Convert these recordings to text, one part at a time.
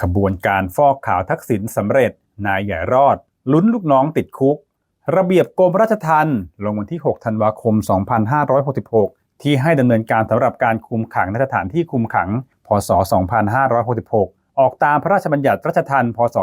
ขบวนการฟอกข่าวทักษิณสำเร็จ นายใหญ่รอด ลุ้นลูกน้องติดคุก ระเบียบกรมราชทัณฑ์ลงวันที่ 6 ธันวาคม 2566 ที่ให้ดำเนินการสำหรับการคุมขังในสถานที่คุมขัง พศ 2566 ออกตามพระราชบัญญัติราชทัณฑ์ พศ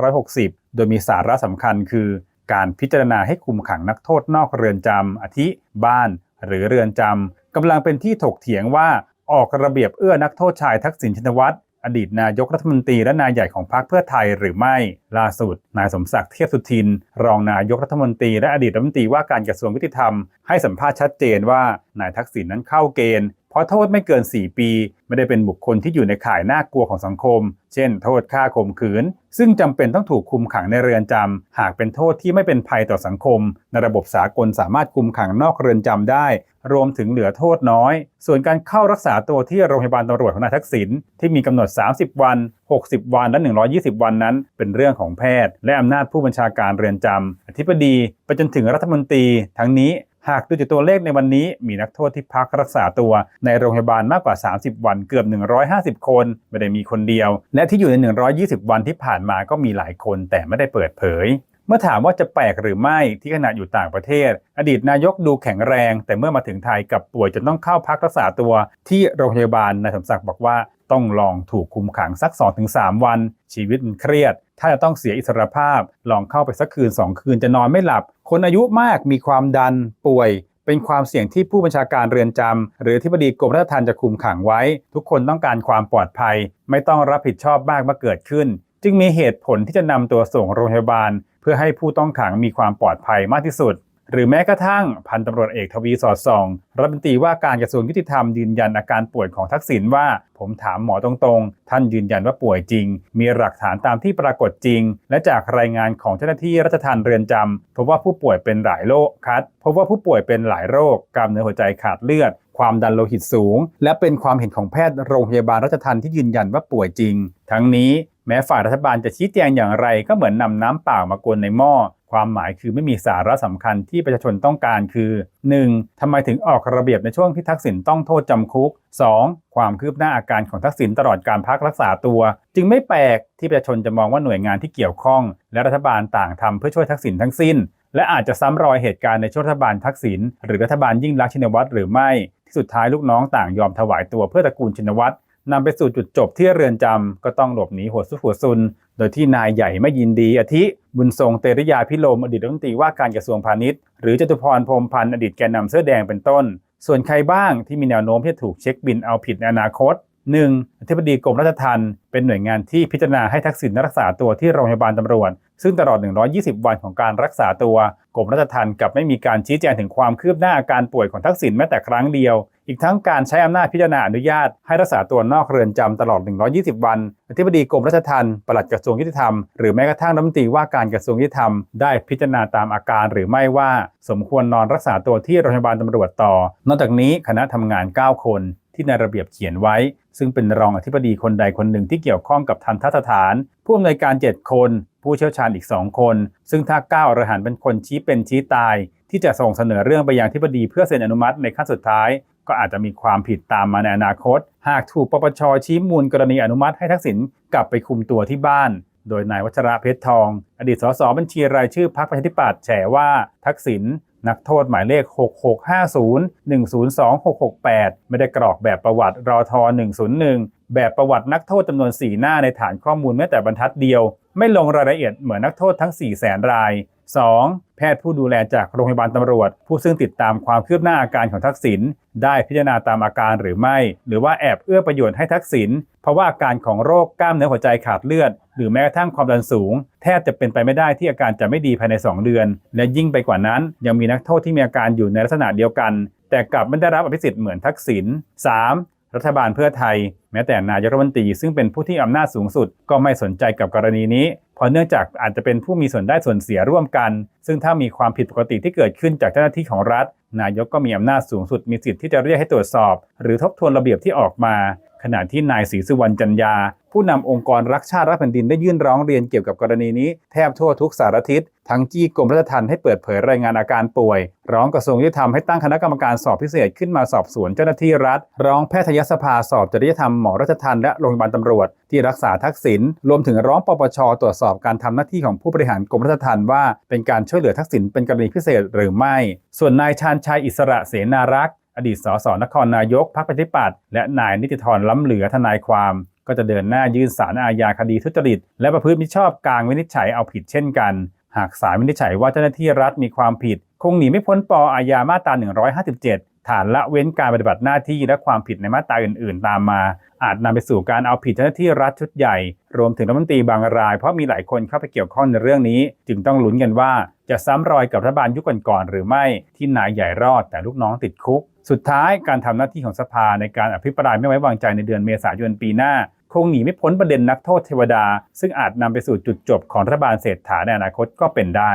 2560 โดยมีสาระสำคัญคือ การพิจารณาให้คุมขังนักโทษนอกเรือนจำอาทิ บ้าน หรือเรือนจำกำลังเป็นที่ถกเถียงว่าออกระเบียบเอื้อนักโทษชายทักษิณชินวัตร อดีตนายกรัฐมนตรีและนายใหญ่ของพรรคเพื่อไทยหรือไม่ ล่าสุด นายสมศักดิ์เทียบสุทิน รองนายกรัฐมนตรีและอดีตรัฐมนตรีว่าการกระทรวงยุติธรรมให้สัมภาษณ์ชัดเจนว่านายทักษิณนั้นเข้าเกณฑ์ เพราะโทษไม่เกิน 4 ปี ไม่ได้เป็นบุคคลที่อยู่ในข่ายน่ากลัวของสังคม เช่น โทษฆ่าข่มขืน ซึ่งจำเป็นต้องถูกคุมขังในเรือนจำหากเป็นโทษที่ไม่เป็นภัยต่อสังคม ในระบบสากลสามารถคุมขังนอกเรือนจำได้ รวมถึงเหลือโทษน้อย ส่วนการเข้ารักษาตัวที่โรงพยาบาลตำรวจของนายทักษิณที่มีกำหนด 30 วัน 60 วันและ 120 วันนั้น เป็นเรื่องของแพทย์ และอำนาจผู้บัญชาการเรือนจำอธิบดีไปจนถึงรัฐมนตรี ทั้งนี้ หากดูจากตัวเลขในวันนี้มีนักโทษที่พักรักษาตัวในโรงพยาบาลมากกว่า 30 วันเกือบ 150 คน ไม่ได้มีคนเดียว และที่อยู่ใน 120 วันที่ผ่านมาก็มีหลายคนแต่ไม่ได้เปิดเผยเมื่อถามว่าจะแปลกหรือไม่ที่ขณะอยู่ต่างประเทศ อดีตนายกดูแข็งแรง แต่เมื่อมาถึงไทยกับป่วยจนต้องเข้าพักรักษาตัว ที่โรงพยาบาลนายสมศักดิ์บอกว่าต้องลองถูกคุมขังสัก 2-3 วัน ชีวิตมันเครียด ถ้าจะต้องเสียอิสรภาพ ลองเข้าไปสักคืน 2 คืนจะนอนไม่หลับ คนอายุมากมีความดันป่วย เป็นความเสี่ยงที่ผู้บัญชาการเรือนจำหรือที่บดีกรมราชทัณฑ์จะคุมขังไว้ ทุกคนต้องการความปลอดภัย ไม่ต้องรับผิดชอบมากเมื่อเกิดขึ้น จึงมีเหตุผลที่จะนำตัวส่งโรงพยาบาล เพื่อให้ผู้ต้องขังมีความปลอดภัยมากที่สุด หรือแม้กระทั่งพันตำรวจเอกทวีสอดส่องรัฐมนตรีว่าการกระทรวงยุติธรรมยืนยันอาการป่วยของทักษิณว่า ผมถามหมอตรงๆ ท่านยืนยันว่าป่วยจริง มีหลักฐานตามที่ปรากฏจริง และจากรายงานของเจ้าหน้าที่รัชทันเรือนจำพบว่าผู้ป่วยเป็นหลายโรคคัดพบว่าผู้ป่วยเป็นหลายโรคกล้ามเนื้อหัวใจขาดเลือดความดันโลหิตสูง และเป็นความเห็นของแพทย์โรงพยาบาลรัชทันที่ยืนยันว่าป่วยจริง ทั้งนี้แม้ฝ่ายรัฐบาลจะชี้แจงอย่างไรก็เหมือนนำน้ำเปล่ามากวนในหม้อ ความหมายคือไม่มีสาระสำคัญที่ประชาชนต้องการคือ 1. ทำไมถึงออกระเบียบในช่วงที่ทักษิณต้องโทษจำคุก 2. ความคืบหน้าอาการของทักษิณตลอดการพักรักษาตัว จึงไม่แปลกที่ประชาชนจะมองว่าหน่วยงานที่เกี่ยวข้อง และรัฐบาลต่างทำเพื่อช่วยทักษิณทั้งสิ้น และอาจจะซ้ำรอยเหตุการณ์ในช่วงรัฐบาลทักษิณหรือรัฐบาลยิ่งรักชินวัตรหรือไม่ที่สุดท้ายลูกน้องต่างยอมถวายตัวเพื่อตระกูลชินวัตรนำไปสู่จุดจบที่เรือนจำก็ต้องหลบหนีหัวซุกหัวซุน โดยที่นายใหญ่ไม่ยินดีอาทิ บุญทรงเตริยาพิโลมอดีตรัฐมนตรีว่าการกระทรวงพาณิชย์ หรือจตุพรพรมพันธ์อดีตแกนนำเสื้อแดงเป็นต้น ส่วนใครบ้างที่มีแนวโน้มที่จะถูกเช็คบินเอาผิดในอนาคต 1. อธิบดีกรมราชทัณฑ์เป็นหน่วยงานที่พิจารณาให้ทักษิณรักษาตัวที่โรงพยาบาลตำรวจ ซึ่งตลอด 120 วันของการรักษาตัวกรมราชทัณฑ์กับไม่มีการชี้แจงถึงความคืบหน้าอาการป่วยของทักษิณแม้แต่ครั้งเดียว อีกทั้งการใช้อำนาจพิจารณาอนุญาต ให้รักษาตัวนอกเรือนจำตลอด 120 วัน อธิบดีกรมราชทัณฑ์ปลัดกระทรวงยุติธรรม หรือแม้กระทั่งรัฐมนตรีว่าการกระทรวงยุติธรรมได้พิจารณาตามอาการหรือไม่ว่า สมควรนอนรักษาตัวที่โรงพยาบาลตำรวจต่อ นอกจากนี้คณะทำงาน 9 คนที่ในระเบียบเขียนไว้ ซึ่งเป็นรองอธิบดีคนใดคนหนึ่งที่เกี่ยวข้องกับทันทสถาน ผู้อำนวยการ 7 คน ผู้เชี่ยวชาญอีก 2 คน ซึ่งถ้าก้าวรหันเป็นคนชี้เป็นชี้ตาย ที่จะส่งเสนอเรื่องไปยังอธิบดีเพื่อเซ็นอนุมัติในขั้นสุดท้าย ก็อาจจะมีความผิดตามมาในอนาคต หากถูกปปชชี้มูลกรณีอนุมัติให้ทักษิณกลับไปคุมตัวที่บ้านโดยนายวัชระเพชรทอง อดีตสสบัญชีรายชื่อพรรคประชาธิปัตย์แฉว่าทักษิณ นักโทษหมายเลข 6650 102668 ไม่ได้กรอกแบบประวัติรอทอ101 แบบประวัตินักโทษจำนวน 4 หน้าในฐานข้อมูลแม้แต่บรรทัดเดียว ไม่ลงรายละเอียดเหมือนนักโทษทั้ง 4 0 0แสนราย 2. แพทย์ผู้ดูแลจากโรงพยาบาลตำรวจ ผู้ซึ่งติดตามความคืบหน้าอาการของทักษิณได้พิจารณาตามอาการหรือไม่ หรือว่าแอบเอื้อประโยชน์ให้ทักษิณเพราะว่าอาการของโรคกล้ามเนื้อหัวใจขาดเลือด หรือแม้กระทั่งความดันสูง แทบจะเป็นไปไม่ได้ที่อาการจะไม่ดีภายใน 2 เดือน และยิ่งไปกว่านั้น ยังมีนักโทษที่มีอาการอยู่ในลักษณะเดียวกัน แต่กลับไม่ได้รับอภิสิทธิ์เหมือนทักษิณ 3. รัฐบาลเพื่อไทย แม้แต่นายกรัฐมนตรีซึ่งเป็นผู้ที่อำนาจสูงสุด ก็ไม่สนใจกับกรณีนี้ เพราะเนื่องจากอาจจะเป็นผู้มีส่วนได้ส่วนเสียร่วมกัน ซึ่งถ้ามีความผิดปกติที่เกิดขึ้นจากเจ้าหน้าที่ของรัฐ นายกก็มีอำนาจสูงสุดมีสิทธิ์ที่จะเรียกให้ตรวจสอบ หรือทบทวนระเบียบที่ออกมา ขณะที่นายศรีสุวรรณจันยา ผู้นำองค์กรรักชาติรักแผ่นดินได้ยื่นร้องเรียนเกี่ยวกับกรณีนี้แทบทั่วทุกสารทิศ ทั้งจี้กรมราชทัณฑ์ให้เปิดเผยรายงานอาการป่วย ร้องกระทรวงยุติธรรมให้ตั้งคณะกรรมการสอบพิเศษขึ้นมาสอบสวนเจ้าหน้าที่รัฐ ร้องแพทยสภาสอบจริยธรรมหมอราชทัณฑ์และโรงพยาบาลตำรวจ ที่รักษาทักษิณรวมถึงร้องปปชตรวจสอบการทำหน้าที่ของผู้บริหารกรมราชทัณฑ์ว่าเป็นการช่วยเหลือทักษิณเป็นกรณีพิเศษหรือไม่ ส่วนนายชาญชัยอิสระเสนารักษ์ อดีตสสนครนายกพรรคประชาธิปัตย์และนายนิติธรล้ำเหลือทนายความ ก็จะเดินหน้ายื่นสารอาญาคดีทุจริต และประพฤติมิชอบกลางวินิจฉัยเอาผิดเช่นกัน หากศาลวินิจฉัยว่าเจ้าหน้าที่รัฐมีความผิด คงหนีไม่พ้นปอาญามาตรา 157ฐานละเว้นการปฏิบัติหน้าที่และความผิดในมาตราอื่น ๆ ตามมา อาจนำไปสู่การเอาผิดเจ้าหน้าที่รัฐชุดใหญ่ รวมถึงรัฐมนตรีบางราย เพราะมีหลายคนเข้าไปเกี่ยวข้องในเรื่องนี้ จึงต้องลุ้นกันว่า จะซ้ำรอยกับรัฐบาลยุคก่อนๆหรือไม่ที่นายใหญ่รอดแต่ลูกน้องติดคุก สุดท้ายการทำหน้าที่ของสภาในการอภิปรายไม่ไว้วางใจในเดือนเมษายนปีหน้า คงหนีไม่พ้นประเด็นนักโทษเทวดา ซึ่งอาจนำไปสู่จุดจบของรัฐบาลเศรษฐาในอนาคตก็เป็นได้